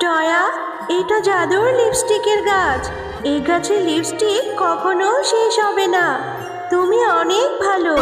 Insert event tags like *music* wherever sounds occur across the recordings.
টয়া, এটা জাদুর লিপস্টিকের গাছ। এই গাছের লিপস্টিক কখনো শেষ হবে না। তুমি অনেক ভালো।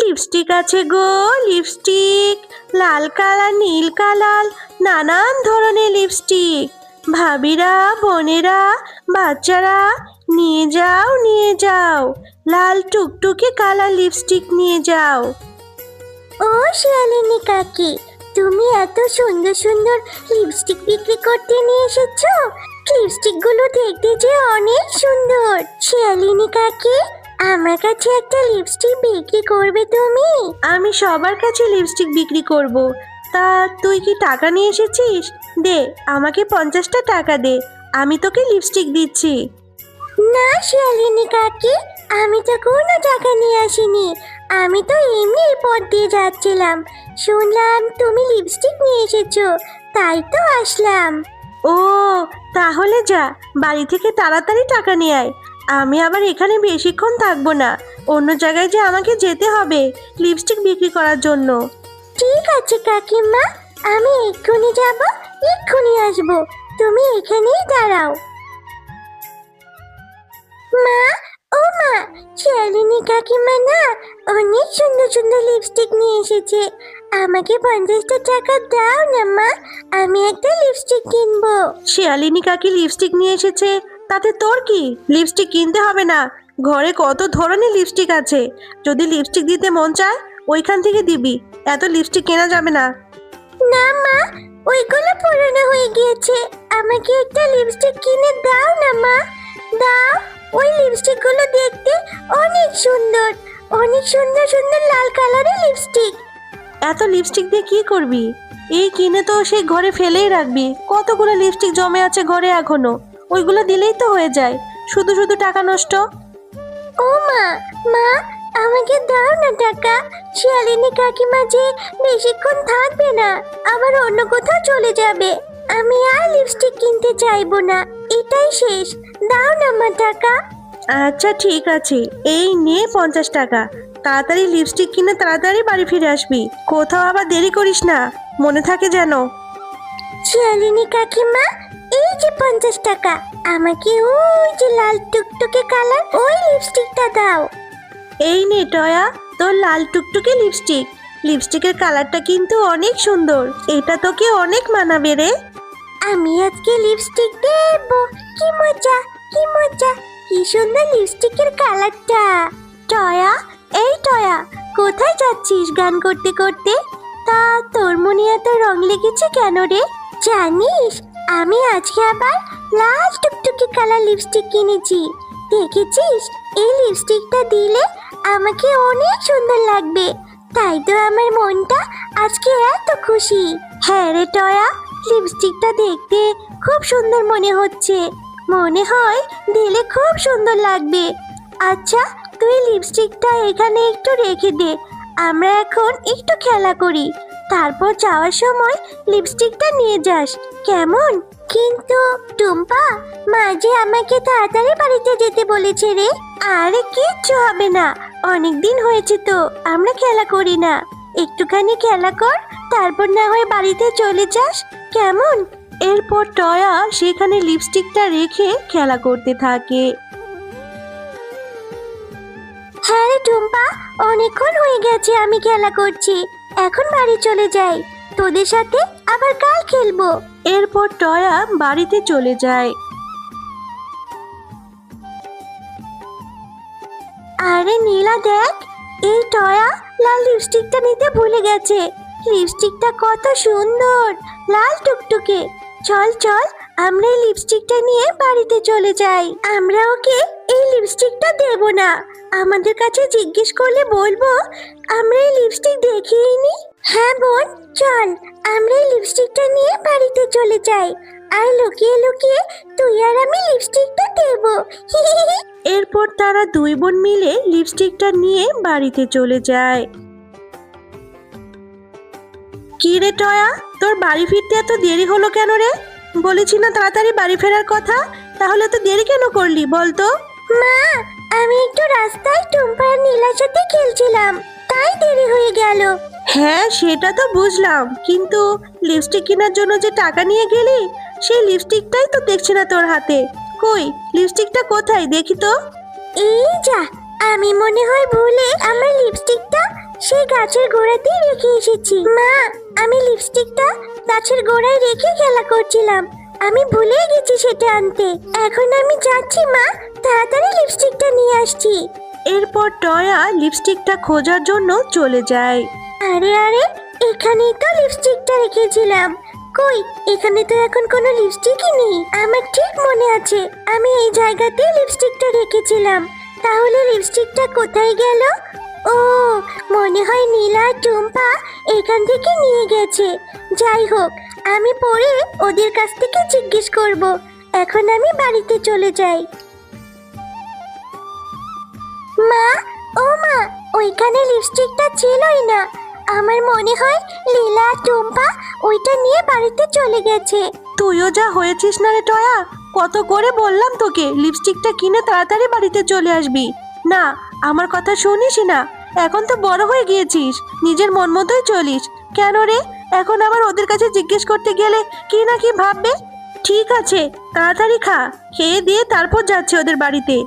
লিপস্টিক আছে গো, লিপস্টিক। লাল কালার নীল কালার নানান ধরনের লিপস্টিক। ভাবিরা, বোনেরা, বাচ্চারা, নিয়ে যাও নিয়ে যাও। লাল টুকটুকে কালার লিপস্টিক নিয়ে যাও। ও শিয়ালিনী কাকি তুমি এত সুন্দর সুন্দর লিপস্টিক বিক্রি করতে নিয়ে এসেছ? লিপস্টিকগুলো দেখতে যে অনেক সুন্দর। শিয়ালিনী কাকি আমার কাছে একটা লিপস্টিক বিক্রি করবে তুমি? আমি সবার কাছে লিপস্টিক বিক্রি করব। তা তুই কি টাকা নিয়ে এসেছিস? দে আমাকে পঞ্চাশটা টাকা দে। আমি তোকে লিপস্টিক দিচ্ছি। না শিয়ালিনী কাকি আমি তো কোনো টাকা নিয়ে আসিনি। আমি তো এমনি পথ দিয়ে যাচ্ছিলাম। শুনলাম তুমি লিপস্টিক নিয়ে এসেছ তাই তো আসলাম। ও তাহলে যা বাড়ি থেকে তাড়াতাড়ি টাকা নিয়ে আয়। আমি আবার এখানে বেশিক্ষণ থাকব না অন্য জায়গায় যে আমাকে যেতে হবে লিপস্টিক বিক্রি করার জন্য। ঠিক আছে কাকিমা আমি এক্ষুনি যাব এক্ষুনি আসব। তুমি এখানেই দাঁড়াও। মা শালিনী কাকিমা না অনেক সুন্দর সুন্দর লিপস্টিক নিয়ে এসেছে। আমাকে পঞ্চাশটা টাকা দাও না মা। আমি একটা লিপস্টিক কিনবো। শিয়ালিনী কাকি লিপস্টিক নিয়ে এসেছে। তাতে তোর কি? লিপস্টিক কিনতে হবে না। ঘরে কত ধরনের লিপস্টিক আছে? যদি লিপস্টিক দিতে মন চায় ওইখান থেকে দিবি। এত লিপস্টিক কেনা যাবে না। না মা ওইগুলো পুরনো হয়ে গিয়েছে। আমাকে একটা লিপস্টিক কিনে দাও না মা। দাও। ওই লিপস্টিকগুলো দেখতে অনেক সুন্দর অনেক সুন্দর সুন্দর লাল কালারের লিপস্টিক। এত লিপস্টিক দিয়ে কি করবি? এই কিনে তো সে ঘরে ফেলেই রাখবি। কতগুলো লিপস্টিক জমে আছে ঘরে এখনও? ওইগুলো দিলেই তো হয়ে যায়। শুধু শুধু টাকা নষ্ট? ও মা মা আমাকে দাও না টাকা। শিয়ালিনী কাকিমা যে বেশিক্ষণ থাকবে না আবার অন্য কোথাও চলে যাবে। আমি আর লিপস্টিক কিনতে চাইব না। এটাই শেষ। দাও না মা টাকা। আচ্ছা ঠিক আছে। এই নে পঞ্চাশ টাকা। তাড়াতাড়ি লিপস্টিক কিনে তাড়াতাড়ি বাড়ি ফিরে আসবি। কোথাও আবার দেরি করিস না। মনে থাকে যেন। শিয়ালিনী কাকিমা এই যে পঞ্চাশ টাকা আমাকে ওই যে লাল টুকটুকে কালার ওই লিপস্টিকটা দাও। এই নে টয়া তোর লাল টুকটুকে লিপস্টিক লিপস্টিকের কালারটা কিন্তু অনেক সুন্দর। এটা তোকে অনেক মানাবে রে। আমি আজকে লিপস্টিক দেব। কি মজা কি মজা। কি সুন্দর লিপস্টিকের কালারটা টয়া, এই টয়া, কোথায় যাচ্ছিস গান করতে করতে? তা তোর মনে এত রং লেগেছে কেন রে? জানিস, আমি আজকে আবার লাল টুকটুকি কালার লিপস্টিক কিনেছি। দেখেছিস, এই লিপস্টিকটা দিলে আমাকে অনেক সুন্দর লাগবে। তাই তো আমার মনটা আজকে এত খুশি। হ্যাঁ রে টয়া লিপস্টিকটা দেখতে খুব সুন্দর মনে হচ্ছে। মনে হয় দিলে খুব সুন্দর লাগবে। আচ্ছা তুই লিপস্টিকটা এখানে একটু রেখে দে। আমরা এখন একটু খেলা করি। তারপর যাওয়ার সময় লিপস্টিকটা নিয়ে যাস। কেমন? কিন্তু টুম্পা মা যে আমাকে তাড়াতাড়ি বাড়িতে যেতে বলেছে রে। আরে কিচ্ছু হবে না। অনেক দিন হয়েছে তো, আমরা খেলা করি না। একটুখানি খেলা কর, তারপর না হয় বাড়িতে চলে যাস। কেমন? এরপর টয়া সেখানে লিপস্টিকটা রেখে খেলা করতে থাকে। হ্যাঁ রে টুম্পা, অনেকক্ষণ হয়ে গেছে আমি খেলা করছি। এখন বাড়ি চলে যাই। তোদের সাথে আবার কাল খেলব। এরপর টয়া বাড়িতে চলে যায়। আরে নীলা দেখ, এই টয়া লাল লিপস্টিকটা নিতে ভুলে গেছে। লিপস্টিকটা কত সুন্দর, লাল টুকটুকে। চল চল, আমরা এই লিপস্টিকটা নিয়ে বাড়িতে চলে যাই। আমরা ওকে এই লিপস্টিকটা দেব না। আমাদের কাছে জিজ্ঞেস করলে বলব, আমরা এই লিপস্টিক দেখিনি নি? হ্যাঁ বোন, চল, আমরা এই লিপস্টিকটা নিয়ে বাড়িতে চলে যাই। আর লুকিয়ে লুকিয়ে তুই আর আমি লিপস্টিকটা দেব। *laughs* এরপর তারা দুই বোন মিলে লিপস্টিকটা নিয়ে বাড়িতে চলে যায়। কি রে টয়া? তোর বাড়ি ফিরতে এত দেরি হলো কেন রে? বলেছি না তাড়াতাড়ি বাড়ি ফেরার কথা? তাহলে তো দেরি কেন করলি বলতো মা আমি একটু রাস্তায় টুম্পার নীলার সাথে খেলছিলাম তাই দেরি হয়ে গেল। হ্যাঁ সেটা তো বুঝলাম কিন্তু লিপস্টিক কেনার জন্য যে টাকা নিয়ে গেলি সেই লিপস্টিকটাই তো দেখছি না তোর হাতে। কই লিপস্টিকটা কোথায় দেখি তো? এই যা আমি মনে হয় ভুলে আমার লিপস্টিকটা সেই গাছের গোড়াতেই রেখে এসেছি। মা আমি লিপস্টিকটা গাছের গোড়ায় রেখে খেলা করছিলাম। আমি ভুলেই গেছি সেটা আনতে। এখন আমি যাচ্ছি মা। তাড়াতাড়ি লিপস্টিকটা নিয়ে আসছি। এরপর টয়া লিপস্টিকটা খোঁজার জন্য চলে যায়। আরে আরে এখানেই তো লিপস্টিকটা রেখেছিলাম। কই এখানে তো এখন কোনো লিপস্টিকই নেই। আমার ঠিক মনে আছে আমি এই জায়গাতেই লিপস্টিকটা রেখেছিলাম। তাহলে লিপস্টিকটা কোথায় গেল? ও মনে হয় নীলা আর টুম্পা এখান থেকে নিয়ে গেছে। যাই হোক, আমি পরে ওদের কাছ থেকে জিজ্ঞেস করব। এখন আমি বাড়িতে চলে যাই। মা, ও মা, ওইখানে লিপস্টিকটা ছিলই না। আমার মনে হয় লীলা আর টুম্পা ওইটা নিয়ে বাড়িতে চলে গেছে। তুইও যা হয়েছিস না রে টয়া, কত করে বললাম তোকে লিপস্টিকটা কিনে তাড়াতাড়ি বাড়িতে চলে আসবি। না, আমার কথা শুনিস না। এখন তো বড় হয়ে গিয়েছিস। নিজের মন মতোই চলিস। কেন রে? এখন আবার ওদের কাছে জিজ্ঞেস করতে গেলে কি না কি ভাববে? ঠিক আছে, তাড়াতাড়ি খা। খেয়ে দিয়ে তারপর যাচ্ছে ওদের বাড়িতে।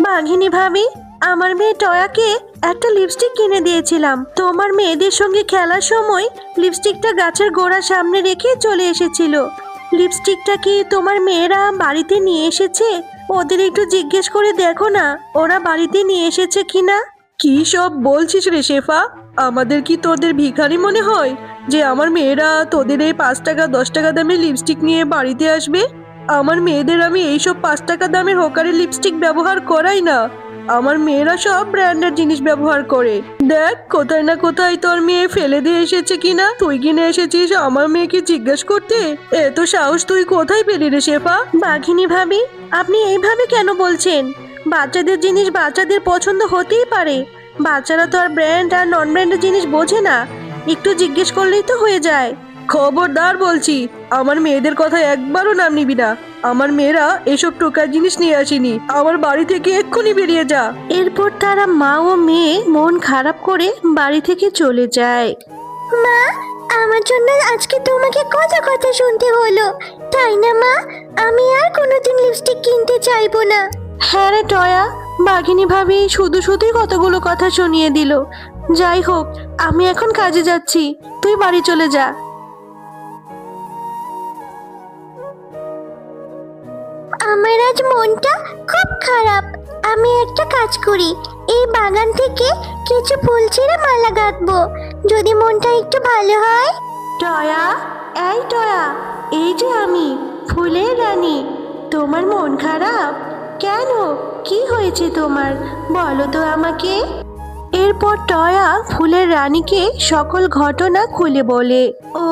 বাঘিনী ভাবি, আমার মেয়ে টয়াকে একটা লিপস্টিক কিনে দিয়েছিলাম। তোমার মেয়েদের সঙ্গে খেলার সময় লিপস্টিকটা গাছের গোড়ার সামনে রেখে চলে এসেছিল। লিপস্টিকটা কি তোমার মেয়েরা বাড়িতে নিয়ে এসেছে? ওদের একটু জিজ্ঞেস করে দেখো না, ওরা বাড়িতে নিয়ে এসেছে কিনা? কি সব বলছিস রে শেফা? আমাদের কি তোদের ভিখারি মনে হয় যে আমার মেয়েরা তোদের এই পাঁচ টাকা, দশ টাকা দামের লিপস্টিক নিয়ে বাড়িতে আসবে? আমার মেয়েদের আমি এইসব পাঁচ টাকা দামের হোকারের লিপস্টিক ব্যবহার করাই না। আমার মেয়েরা সব ব্র্যান্ডের জিনিস ব্যবহার করে। দেখ কোথায় না কোথায় তোর মেয়ে ফেলে দিয়ে এসেছে কিনা? তুই কিনে এসেছিস আমার মেয়েকে জিজ্ঞেস করতে? এত সাহস তুই কোথায় পেলি রে শেফা? বাঘিনী ভাবি আপনি এইভাবে কেন বলছেন? বাচ্চাদের জিনিস বাচ্চাদের পছন্দ হতেই পারে। বাচ্চারা তো আর ব্র্যান্ড আর নন ব্র্যান্ডের জিনিস বোঝে না। একটু জিজ্ঞেস করলেই তো হয়ে যায়। খবরদার বলছি আমার মেয়েদের কথা একবারও নাম নিবি না। আমার মেয়েরা এসব টোকার জিনিস নিয়ে আসেনি। আমার বাড়ি থেকে এক্ষুনি বেরিয়ে যা। এরপর তারা মা ও মেয়ে মন খারাপ করে বাড়ি থেকে চলে যায়। মা আমার জন্য আজকে তোমাকে কত কথা শুনতে হলো। তাই না মা? আমি আর কোনোদিন লিপস্টিক কিনতে চাইব না। হ্যাঁ রে টয়া বাঘিনী ভাবি শুধু শুধুই কতগুলো কথা শুনিয়ে দিল। যাই হোক আমি এখন কাজে যাচ্ছি। তুই বাড়ি চলে যা। আজ মনটা খুব খারাপ। আমি একটা কাজ করি। এই বাগান থেকে কিছু ফুল ছিঁড়ে মালা গাঁথবো। যদি মনটা একটু ভালো হয়। টয়া, এই টয়া, এই যে আমি, ফুলের রানী। তোমার মন খারাপ? কেন? কি হয়েছে তোমার? বলো তো আমাকে। এরপর টয়া ফুলের রানীকে সকল ঘটনা খুলে বলে, ও,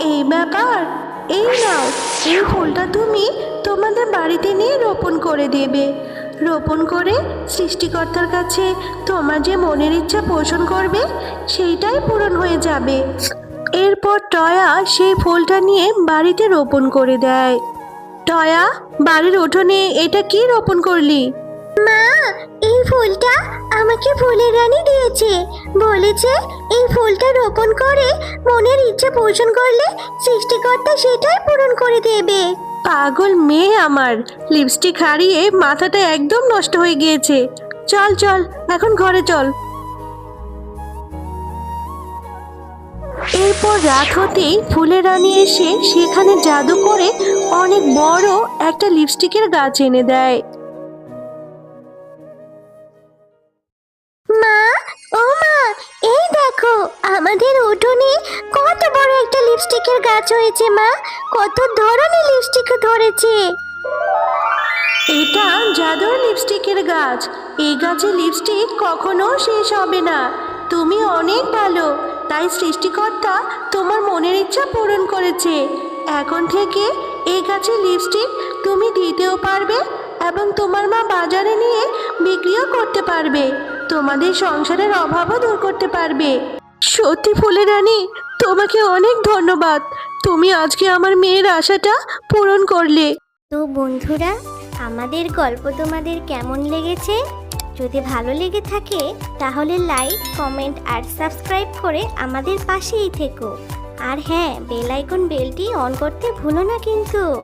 এই ব্যাপার? এই নাও, এই ফুলটা তুমি বাড়িতে নিয়ে রোপণ করে দেবে। রোপণ করে সৃষ্টিকর্তার কাছে তোমার যে মনের ইচ্ছা পোষণ করবে, সেইটাই পূরণ হয়ে যাবে। এরপর টয়া সেই ফুলটা নিয়ে বাড়িতে রোপণ করে দেয়। টয়া, বাড়ির উঠোনে এটা কি রোপণ করলি? মা, এই ফুলটা আমাকে ফুলের রানী দিয়েছে। বলেছে এই ফুলটা রোপণ করে মনের ইচ্ছে পোষণ করলে সৃষ্টিকর্তা সেটাই পূরণ করে দেবে। পাগল মেয়ে আমার। লিপস্টিক হারিয়ে মাথাটা একদম নষ্ট হয়ে গিয়েছে। চল চল, এখন ঘরে চল। এরপর রাত হতেই ফুলের রানী এসে সেখানে জাদু করে অনেক বড় একটা লিপস্টিকের গাছ এনে দেয়। মা, ও মা, এই দেখো, আমাদের উঠোনে কত বড় একটা লিপস্টিকের গাছ হয়েছে মা। কত ধরনের লিপস্টিক ধরেছে। এটা জাদুর লিপস্টিকের গাছ। এই গাছে লিপস্টিক কখনো শেষ হবে না। তুমি অনেক ভালো। তাই সৃষ্টিকর্তা তোমার মনের ইচ্ছা পূরণ করেছে। এখন থেকে এই গাছের লিপস্টিক তুমি দিতেও পারবে এবং তোমার মা বাজারে নিয়ে বিক্রিও করতে পারবে। তোমাদের সংসারের অভাবও দূর করতে পারবে। সত্যি ফুলের রানী তোমাকে অনেক ধন্যবাদ। তুমি আজকে আমার মেয়ের আশাটা পূরণ করলে। তো বন্ধুরা, আমাদের গল্প তোমাদের কেমন লেগেছে? যদি ভালো লেগে থাকে, তাহলে লাইক কমেন্ট আর সাবস্ক্রাইব করে আমাদের পাশেই থেকো। আর হ্যাঁ বেল আইকন বেলটি অন করতে ভুলো না কিন্তু।